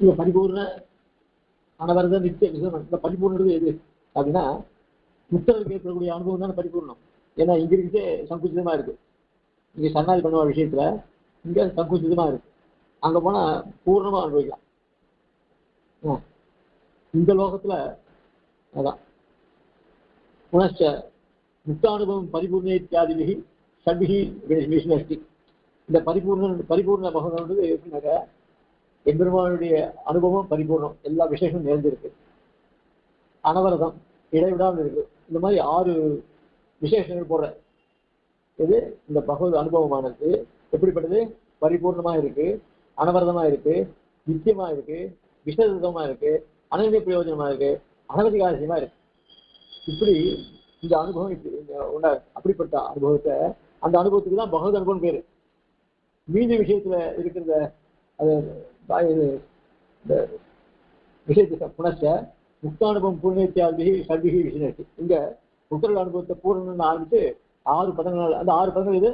இவ பரிபூர்ண அனவரத நித்திய விசனம் இந்த பரிபூர்ணது எது? அப்படின்னா முக்தருக்கு ஏற்படக்கூடிய அனுபவம் தானே பரிபூர்ணம். ஏன்னா இங்க இருக்கே சங்குச்சிதமா இருக்கு. இங்க சன்னாதி பண்ணுவ விஷயத்துல இங்க சங்குச்சிதமா இருக்கு. அங்க போனா பூர்ணமா அனுபவிக்கலாம். ஆ. இந்த லோகத்துல அதான். புனச்ச முக்தானுபவம் பரிபூர்ண இத்தியாதிபிகி ஷட்பிகி விஷ்ணஷ்டி இந்த பரிபூர்ண பரிபூர்ண பகவானது எப்படின்னாக்க எம்பெருமானுடைய அனுபவம் பரிபூர்ணம் எல்லா விசேஷமும் நிறைஞ்சிருக்கு. அனவரதம் இடைவிடாமல் இருக்கு. இந்த மாதிரி ஆறு விசேஷங்கள் போடுற இது இந்த பகவத் அனுபவமானது. எப்படிப்பட்டது? பரிபூர்ணமா இருக்கு அனவரதமா இருக்கு நித்தியமா இருக்கு விசேஷமா இருக்கு அனநிய பிரயோஜனமா இருக்கு அனவதிகாரசியமா இருக்கு. இப்படி இந்த அனுபவம் இப்படி அப்படிப்பட்ட அனுபவத்தை அந்த அனுபவத்துக்கு தான் பகவத் அனுபவம் பேரு. மீதி விஷயத்துல இருக்கிறத அது இது இந்த விஷயத்தை புனச்ச முக்தானுபவம் பூர்ணத்தியாதிகி சர்விகி விஷயம் இங்க முக்தர்கள் அனுபவத்தை பூரணம்னு ஆரம்பித்து ஆறு பதங்கள் அந்த ஆறு பதங்கள் இது.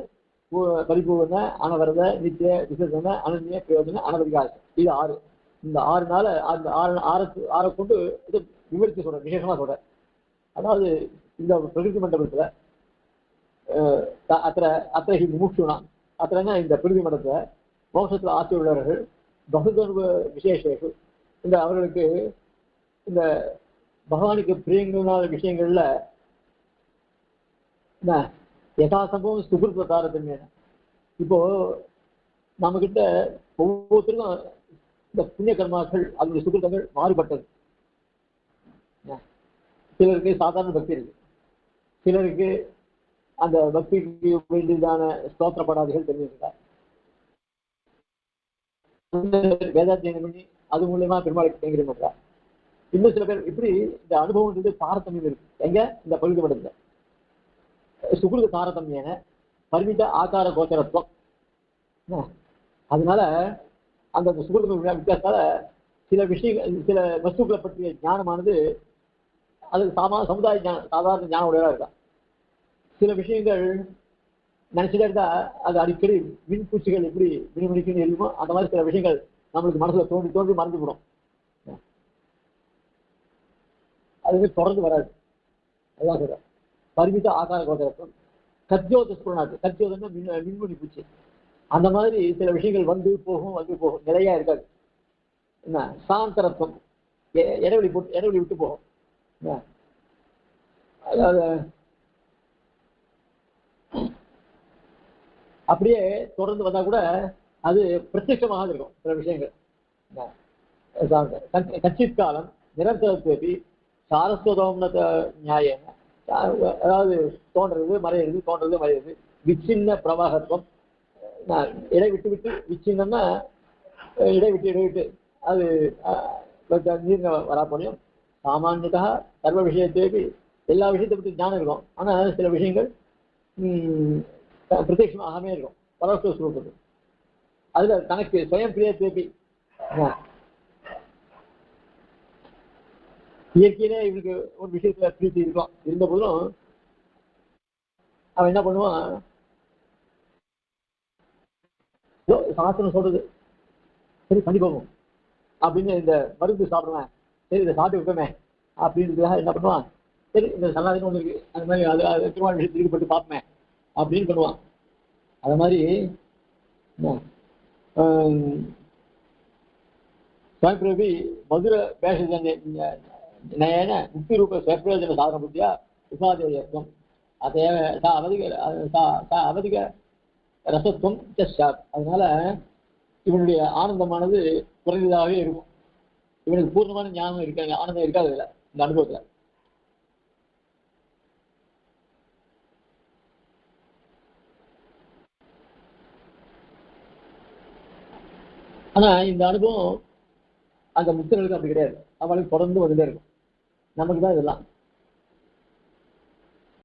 பூ- பரிபூர்ண அனவரத நித்திய விசேஷன அனநிய பிரயோஜன அனவதிகாரம் இது ஆறு. இந்த ஆறு நாள் அந்த ஆறு ஆறு ஆறை கொண்டு இது விவரித்து சொல்றேன் விசேஷமா சொல்றேன். அதாவது இந்த பிரகிருதி மண்டபத்துல அஹ், அத்திர அத்திர முமுட்சுனா அத்திரன்னா இந்த பிரகிருதி மண்டபத்துல மோசத்துல ஆட்சி உள்ளவர்கள் பகுதர்வ விசேஷேஷு இந்த அவர்களுக்கு இந்த பகவானுக்கு பிரியங்களான விஷயங்கள்ல என்ன யதாசம்பவம் சுகிருத்த தாரதமியான இப்போ நம்ம கிட்ட ஒவ்வொருத்தருக்கும் இந்த புண்ணிய கர்மாக்கள் அதனுடைய சுகிருத்தங்கள் மாறுபட்டது. சிலருக்கு சாதாரண பக்தி இருக்கு. சிலருக்கு அந்த பக்திக்கு வேண்டியதான ஸ்தோத்திர படாதிகள் தெரிஞ்சிருக்கா வேதாத்தியனம் பண்ணி அது மூலியமா பெருமாளுக்கு கைங்கரியம் இன்னும் சில பேர் இப்படி இந்த அனுபவம்ன்றது தாரதமியம் இருக்கு. எங்க? இந்த பகுதி மடத்துல சுகிருத தாரதமியன பரிமித ஆகார கோச்சரத்துவம். என்ன? அதனால அந்த சுகிருத வித்தியாசத்தால சில விஷயங்கள் சில வஸ்துக்களை பற்றிய ஞானமானது அது சாமா சமுதாய ஞான சாதாரண ஞானம் உடையதா இருக்கா. சில விஷயங்கள் நினைச்சுட்டே இருந்தா அது அடிக்கடி மின்பூச்சிகள் எப்படி மினிமணிக்குன்னு எழுதுமோ அந்த மாதிரி சில விஷயங்கள் நம்மளுக்கு மனசுல தோன்றி தோன்றி மறந்து விடும் அது தொடர்ந்து வராது. அதுதான் சொல்றேன். பரிமித ஆகார கோதரத்துவம் கத்யோத ஸ்புரணாத்து கத்யோதம்னா மின் மின்மணி பூச்சி. அந்த மாதிரி சில விஷயங்கள் வந்து போகும் வந்து போகும். நிலையா இருக்காது. என்ன? சாந்தரத்துவம். எ- இடைவெளி போட்டு இடைவெளி விட்டு போகும். என்ன? அதாவது அப்படியே தொடர்ந்து வந்தா கூட அது பிரத்யட்சமாக இருக்கும் சில விஷயங்கள். கச்சித் காலம் நிரந்தரத்துவபி சாரஸ்வதோம்ன நியாயம். அதாவது தோன்றது மறையிறது தோன்றது மறையிறது. விச்சின்ன பிரவாகத்துவம். நான் இடை விட்டு விட்டு விச்சின்னம்னா இடை விட்டு இடை விட்டு. அது நீர் வராப்போனையும் சாமானியதா சர்வ விஷயத்தேபி எல்லா விஷயத்தை பற்றி ஞானம் இருக்கும். ஆனா சில விஷயங்கள் ம், இருக்கும். பரவஸ்வ ஸ்வரூபத்து அதுல தனக்கு சுயம் பிரியத்தேபி இயற்கையிலே இவனுக்கு ஒரு விஷயத்துல பிரீத்தி இருக்கும். இருந்த போதும் அவன் என்ன பண்ணுவான்? ஏதோ சாஸ்திரம் சொல்றது. சரி பண்ணி போகும் அப்படின்னு இந்த மருந்து சாப்பிடுவேன் சரி இதை சாப்பிட்டு வைப்பேன் அப்படின்றதுக்காக என்ன பண்ணுவான்? சரி இந்த சல்லாதின்னு ஒன்று இருக்கு. அந்த மாதிரி அது திருமண ஈடுபட்டு பார்ப்பேன் அப்படின்னு பண்ணுவான் அது மாதிரி சுவாமி பிரபி மதுரை பேஷன் நயன முக்தி ரூப ஸ்வப்ரயோஜன சாதன புத்தியா? உபாதேயத்துவம் அதைய சா அவதிக அவதிக ரசத்துவம் சாத் அதனால இவனுடைய ஆனந்தமானது குறைந்ததாகவே இருக்கும். இவனுக்கு பூர்ணமான ஞானம் இருக்காது ஆனந்தம் இருக்காது இந்த அனுபவத்தில். ஆனா இந்த அனுபவம் அந்த முக்தர்களுக்கு அப்படி கிடையாது. அவளுக்கு தொடர்ந்து வந்துட்டே இருக்கும். நமக்கு தான் இதெல்லாம்.